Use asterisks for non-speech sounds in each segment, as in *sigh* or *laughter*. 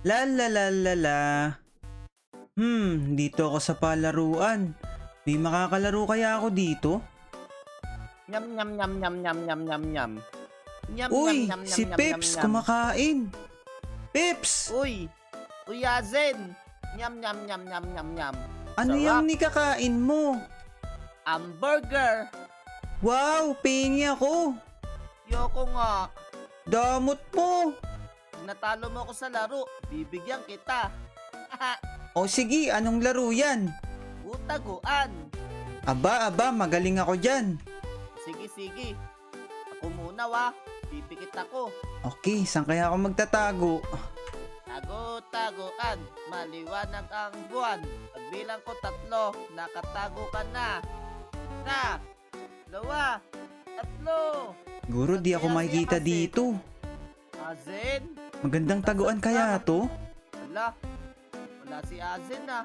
La la la la la. Hmm, dito ako sa palaruan. May makakalaro kaya ako dito? Nyam nyam nyam nyam nyam nyam nyam nyam. Nyam Uy, nyam, nyam, si nyam, Pips nyam, kumakain. Pips, Uy, Uy Azen. Nyam nyam nyam nyam nyam nyam. ano sarap. yung nikakain mo? Hamburger. Wow, pingi ako. Yoko nga. Damot mo. Pag natalo mo ako sa laro, bibigyan kita. *laughs* O sige, anong laro yan? Utaguan. Aba, aba, magaling ako dyan. Sige, sige. Ako muna wa. Pipikit ako. Okay, saan kaya ako magtatago? Tago-taguan. Maliwanag ang buwan. Pagbilang ko tatlo, nakatago ka na. Na. Dalawa. Tatlo. Guro, di ako Kaya makikita kasi. dito. Azen. Magandang taguan kaya to? Wala. Wala si Azen ah.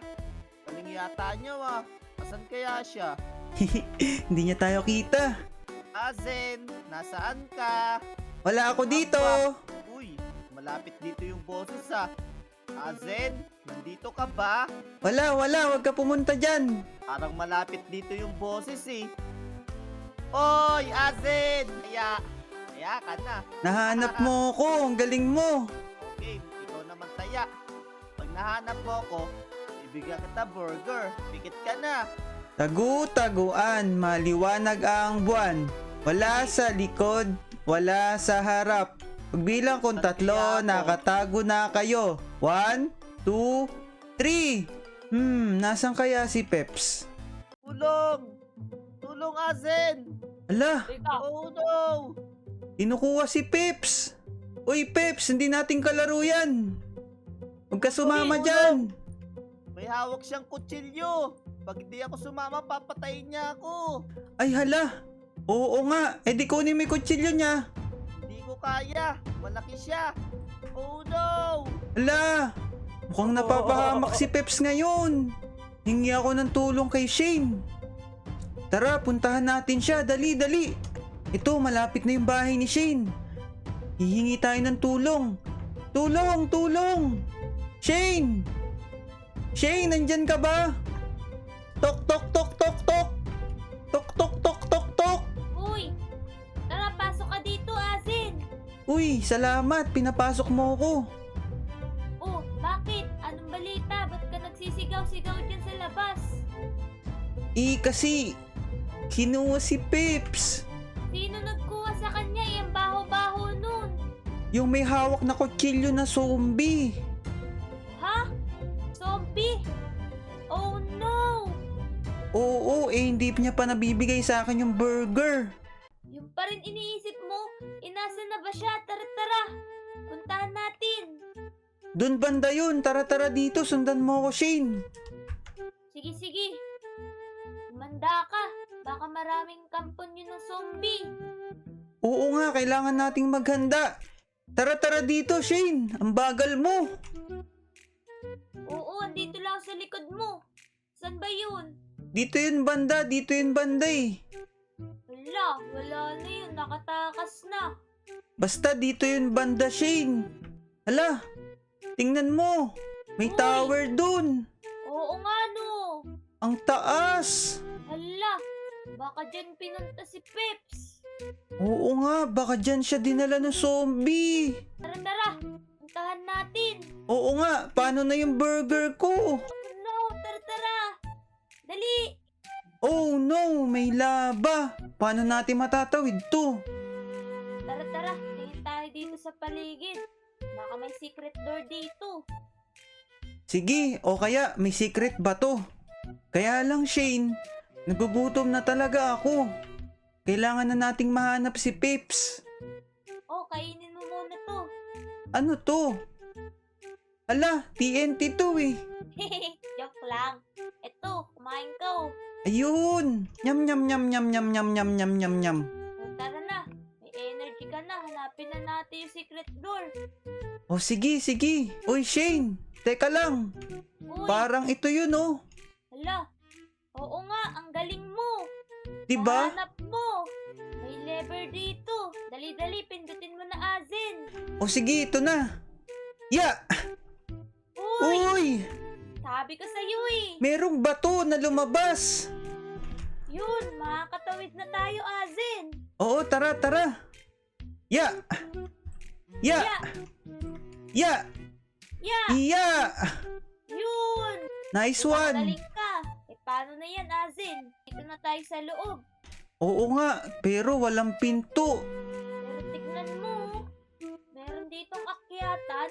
Kaling yata niya ah. Asan kaya siya? Hindi niya tayo kita. Azen, nasaan ka? Wala ako dito. Uy, malapit dito yung boses ah. Azen, nandito ka ba? Wala, wala, wag ka pumunta dyan. Parang malapit dito yung boses eh. Oy, Azen! Kaya, kaya ka na. Nahanap mo ako, ang galing mo. Okay, ikaw naman taya. Pag nahanap mo ako, ibigyan kita burger. Pikit ka na. Tagu-taguan, maliwanag ang buwan. Wala sa likod, wala sa harap. Pagbilang kong tatlo, nakatago na kayo. One, two, three. Hmm, nasan kaya si Peps? Tulong! Tulong, Azen! Ala, Oh no! Kinukuha si Peps. Uy, Peps, hindi natin kalaro yan. Huwag ka sumama Uy, dyan. May hawak siyang kutsilyo. Pag hindi ako sumama, papatayin niya ako. Ay, hala. Oo nga, edi kunin mo yung kutsilyo niya. Hindi ko kaya. Malaki siya. Oh no! Ala, mukhang napapahamak si Peps ngayon. Hingi ako ng tulong kay Shane. Tara, puntahan natin siya. Dali, dali. Ito, malapit na yung bahay ni Shane. Hihingi tayo ng tulong. Tulong, tulong! Shane! Shane, nandyan ka ba? Tok, tok, tok, tok, tok! Tok, tok, tok, tok, tok! Uy! Tara, pasok ka dito, Asin! Uy, salamat. Pinapasok mo ako. Oh, bakit? Anong balita? Ba't ka nagsisigaw-sigaw dyan sa labas? Eh, kasi... Kinuha si Peps. Sino nagkuha sa kanya? Yung baho-baho nun. Yung may hawak na kutsilyo na zombie. Ha? Zombie? Oh no! Oo, eh hindi niya pa nabibigay sa akin yung burger. Yung pa rin iniisip mo? Inasa na ba siya? Tara-tara! Puntahan natin! Doon banda yun, tara-tara dito, sundan mo ako, Shane. Sige, sige. Manda ka. Baka maraming kampon yun ng zombie. Oo nga, kailangan nating maghanda. Tara-tara dito, Shane. Ang bagal mo. Oo, andito lang sa likod mo. San ba yun? Dito yun banda, dito yun banda eh. Wala, wala na yun. Nakatakas na. Basta dito yun banda, Shane. Hala, tingnan mo. May Uy. tower dun. Oo nga no. Ang taas. Hala, baka dyan pinunta si Peps. Oo nga, baka dyan siya dinala ng zombie. Tara, tara. Puntahan natin. Oo nga, paano na yung burger ko? No, tara, tara. Dali. Oh no, may laba. Paano natin matatawid to? Tara, tara. Tingin tayo dito sa paligid. Baka may secret door dito. Sige, o kaya may secret ba to? Kaya lang Shane, nagugutom na talaga ako. Kailangan na nating mahanap si Pips. Oh, kainin mo muna to. Ano to? Ala, TNT to eh. *laughs* Joke lang. Eto, kumain ka oh. Ayun! Nyam nyam nyam nyam nyam nyam nyam nyam nyam nyam. Oh, Tara na. May energy ka na. Hanapin na natin yung secret door. O sige, sige. Uy Shane, teka lang. Uy, Parang ito yun oh. hala. Oo nga, ang galing mo. Diba? Hanap mo. May lever dito. Dali-dali, pindutin mo na Azen. O sige, ito na. Ya! Uy! Uy! Sabi ko sa'yo eh. Merong bato na lumabas! Yun, makakatawid na tayo, Azen. Oo, tara, tara! Ya! Ya! Ya! Ya! Ya! Yun! Nice one! Magaling paano na yan, Azen? Dito na tayo sa loob. Oo nga, pero walang pinto. Pero tignan mo. Meron ditong akyatan.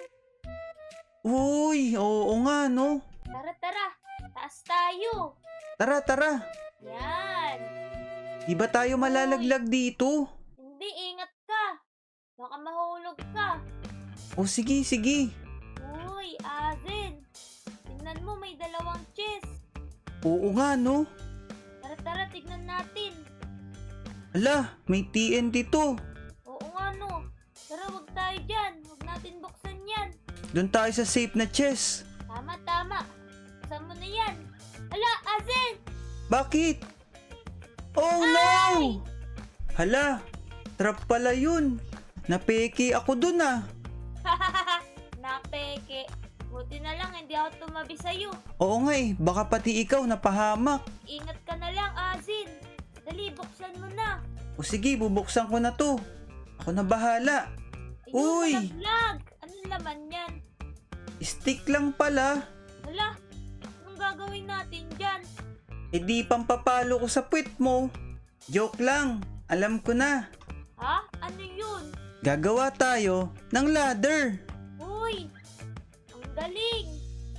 Uy, oo nga, no? Tara, tara. Taas tayo. Tara, tara. Yan. Di ba tayo malalaglag dito? Hindi, ingat ka. Baka mahulog ka. O sige, sige. Oo nga, no? Tara, tara, tignan natin. Ala, may TNT to. Oo nga, no. Tara, wag tayo dyan. Huwag natin buksan yan. Doon tayo sa safe na chest. Tama, tama. Buksan mo na yan. Ala, Azen! Bakit? Oh no! Hala, trap pala yun. Napeki ako dun ah. Na lang, hindi ako tumabi sa'yo. Oo nga eh, baka pati ikaw napahamak. Ingat ka na lang, Azin. Dali, buksan mo na. O sige, bubuksan ko na to. Ako na bahala. Ayun, Uy! malaglag. Anong laman yan? Stick lang pala. Hala, anong gagawin natin dyan? E di pampapalo ko sa puwit mo. Joke lang, alam ko na. Ha? Ano yun? Gagawa tayo ng ladder. Galing.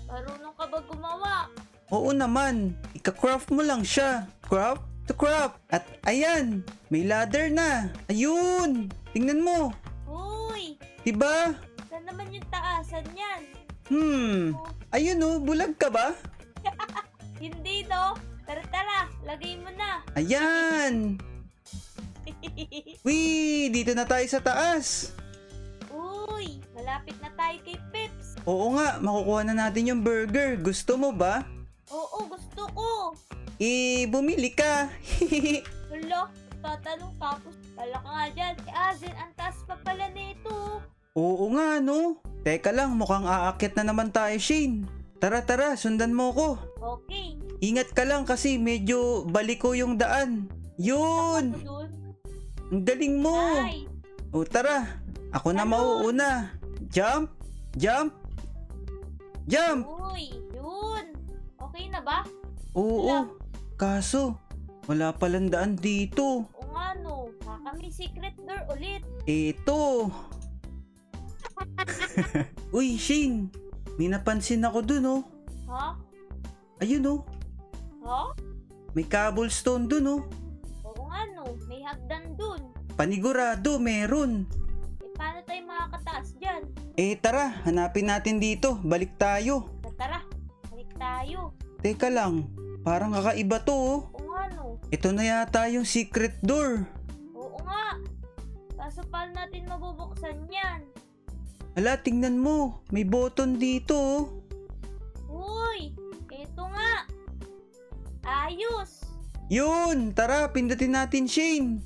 Marunong ka ba gumawa? Oo naman, ika-craft mo lang siya. Craft to craft. At ayan, may ladder na. Ayun, tingnan mo. Uy, Diba? saan naman yung taasan yan? Hmm, ayun oh, bulag ka ba? *laughs* Hindi, no? Tara, tara, lagay mo na. Ayan. *laughs* Wee, dito na tayo sa taas. Uy, malapit na tayo kay. Oo nga, makukuha na natin yung burger. Gusto mo ba? Oo, gusto ko. Eh, bumili ka. *laughs* Hala, tatanong tapos pala ka nga dyan. Si Azen, ang taas pa pala nito. Oo nga, no? Teka lang, mukhang aakit na naman tayo, Shane. Tara, tara, sundan mo ko. Okay, Ingat ka lang kasi medyo baliko yung daan. Yun! doon. Ang galing mo! Ay, O tara, ako na Ano? mauuna. Jump! Jump! Jump! uy, yun. Okay na ba? Oo, kaso wala palang daan dito. O nga no, baka may secret door ulit. Eto. *laughs* Uy, Shane. May napansin ako dun, oh. Ha? Ayun, oh. Ha? May cobblestone dun, oh. Oo nga no, may hagdan dun. Panigurado, meron. Eh, tara. Hanapin natin dito. Balik tayo. Tara, tara, balik tayo. Teka lang. Parang kakaiba to, oh. Oo nga no, Ito na yata yung secret door. oo nga. Kaso paano natin mabubuksan yan? Hala, tingnan mo. May button dito, oh. Uy, eto nga. Ayos. Yun! Tara, pindutin natin, Shane.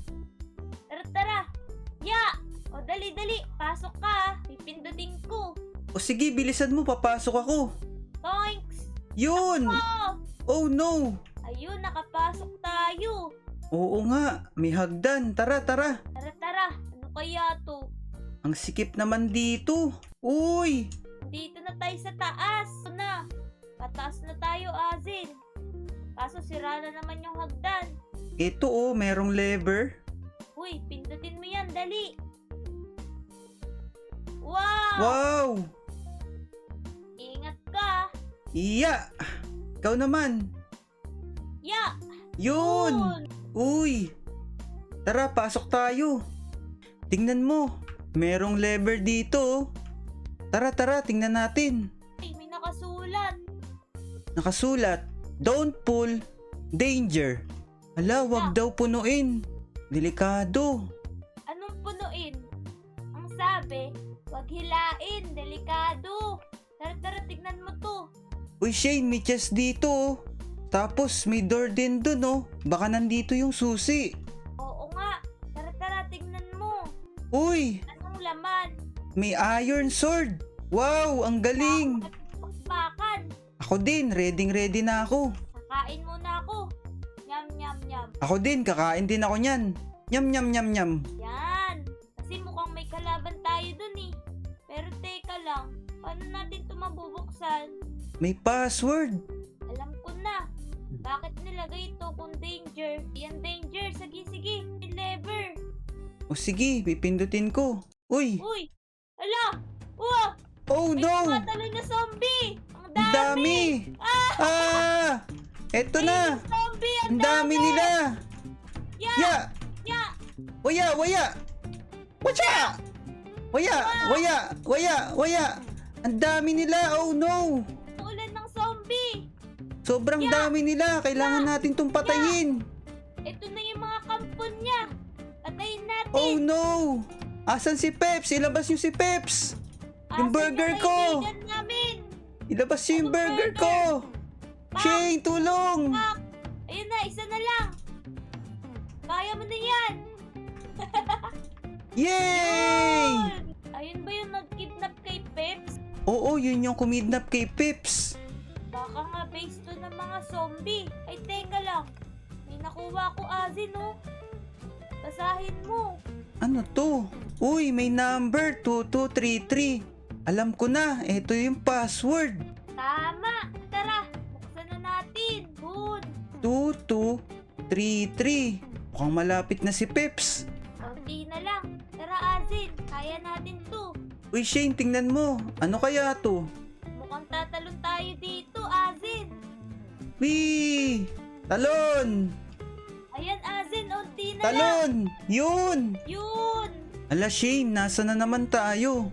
Dali. Pasok ka. Pipindutin ko. O sige, bilisan mo. Papasok ako. Toinks! Yun! Oh! Oh no! Ayun, nakapasok tayo. Oo nga, may hagdan. Tara, tara. Tara, tara. Ano kaya to? Ang sikip naman dito. Uy! Dito na tayo sa taas. Ito na. Pataas na tayo, Azin. Kaso sira na naman yung hagdan. Ito oh, merong lever. Uy, pindutin mo yan, dali. Wow! Wow! Ingat ka. Iya! Ikaw naman. Ya! Yun! Uy! Tara, pasok tayo. Tingnan mo. Merong lever dito. oh. Tara, tara, tingnan natin. Ay, may nakasulat. Nakasulat, Don't pull, danger. Ala, wag daw punuin. Delikado. Hilain, delikado. Tara, tara, tignan mo to. Uy, Shane, may chest dito. oh. Tapos may door din dun, oh. Baka nandito yung susi. Oo nga. Tara, tara, tignan mo. Uy, Anong laman? may iron sword. Wow, ang galing. Bakbak. Ako din, ready ready na ako. Kakain muna ako. Nyam, nyam, nyam. Ako din, kakain din ako niyan. Nyam nyam nyam nyam. Yan. May password. Alam ko na. Bakit nilagay ito kung danger? Yan danger. Sige, sige. May lever. O sige, pipindutin ko. Uy, Uy! Ala! Uwa! oh May no! tumatalo na zombie! Ang dami! dami! Ah! Eto na! Zombie! Ang Ang dami nila! Ya! Ya! Ya! Waya! Waya! Watcha! Waya! Waya! Waya! Waya! Ang dami nila! Oh no! Sobrang Ya! dami nila! Kailangan natin tong patayin! Ito na yung mga kampon niya! Patayin natin! Oh no! Asan si Peps? Ilabas niyo si Peps! yung Asan burger yung ko! kaibigan namin? Ilabas niyo yung Anong burger burger? ko! Pak! Shane, tulong! Pak! Ayun na, isa na lang! Kaya mo na yan! *laughs* Yay! Yun! Ayun ba yung nag-kidnap kay Peps? Oo, yun yung kumidnap kay Peps. Baka nga base to ng mga zombie. Ay, teka lang. May nakuha ko azin, oh. Basahin mo. Ano to? Uy, may number 2233. Alam ko na, ito yung password. Tama. Tara, buksan na natin. Good. 2233. Mukhang malapit na si Peps. Kunti na lang. Tara, Azin. Kaya natin to. Uy, Shane, tingnan mo. Ano kaya to? Wee! Talon! Ayan, Azin. Unti na lang. Talon! Yun! Yun. Ala, Shane, nasa na naman tayo?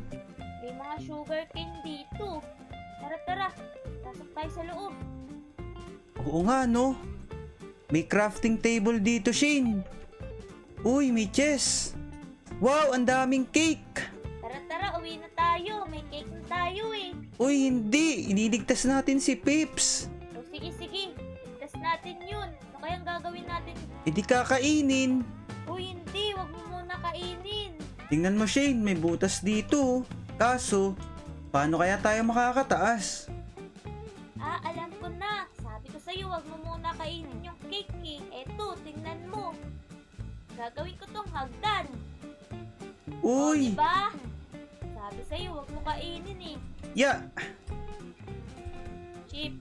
May mga sugar cane dito. Tara, tara. Pasok tayo sa loob. Oo nga, no? May crafting table dito, Shane. Uy, may chess. Wow, ang daming cake. Tara, tara. Uwi na tayo. May cake na tayo eh. Uy, hindi. Iniligtas natin si Pips. E di kakainin. Uy, hindi. Huwag mo muna kainin. Tingnan mo, Shane. May butas dito. Kaso, paano kaya tayo makakataas? Ah, alam ko na. Sabi ko sa'yo, huwag mo muna kainin yung cake eh. Eto, tingnan mo. Gagawin ko tong hagdan. O, Uy! diba? Sabi sa'yo, huwag mo kainin eh. Ya! Chip.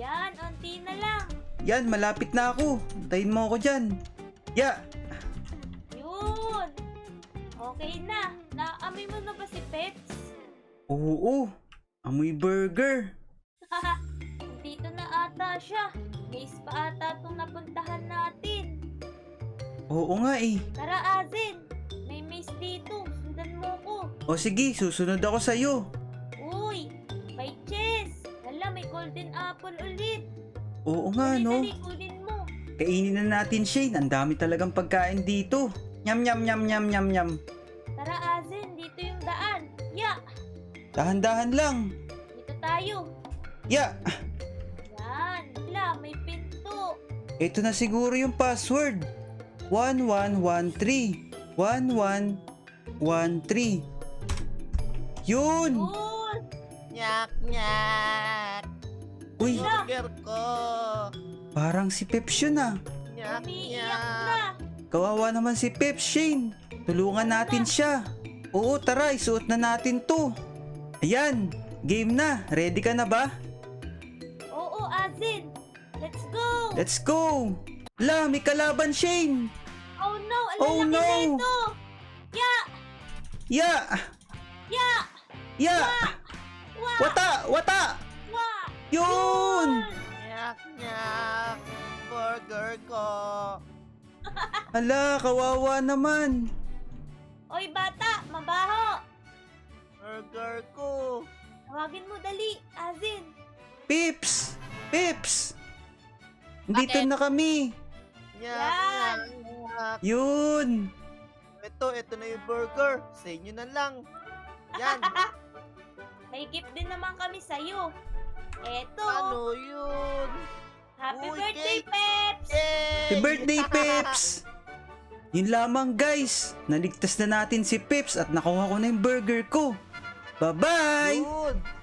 Yan, onti na lang. Yan, malapit na ako. Antayin mo ako dyan. Ya! Yun. Okay na. Naamoy mo na ba si Peps? Oo, amoy burger. *laughs* Dito na ata siya. Base pa ata itong napuntahan natin. Oo nga eh. Tara, Azin. May maze dito. Sundan mo ko. O sige, susunod ako sa'yo. Uy, may chess. Hala, may golden apple ulit. Oo nga, dali, no? dali, kunin mo. Kainin na natin, Shane. Ang dami talagang pagkain dito. Nyam, nyam, nyam, nyam, nyam, nyam. Tara, Azin. Dito yung daan. Ya, Dahan-dahan lang. dito tayo. Ya! Yan. Hala, may pinto. Ito na siguro yung password. 1113. 1113. Yun! Yun. Nyak, nyak. Uy. Burger ko. parang si Peps yun ah. Nyak, Umiiyak nyak. na. Kawawa naman si Peps, Shane. Tulungan natin siya. Oo, tara, isuot na natin to. Ayan, game na. Ready ka na ba? Oo, Azin. Let's go. Let's go! La, may kalaban, Shane! Oh no, ang Oh, lalaki no. na ito. Ya, Ya! ya, Ya! wa, Wata! Wata! Yun! Nyak, nyak. Burger ko. *laughs* Ala, kawawa naman. Oy, bata, mabaho. Burger ko. Tawagin mo dali, Azin. Pips! Pips! Dito Bakit? na kami. Nyak, Yan. nyak, nyak. Yun! Ito, ito na yung burger. Sa inyo na lang. Yan. *laughs* May gift din naman kami sa'yo. Eto, ano yun? happy Uy, birthday, cake. Peps! Yay! Happy birthday, Pips! Yun lamang guys. Naligtas na natin si Pips at nakuha ko na yung burger ko. Bye-bye! Good.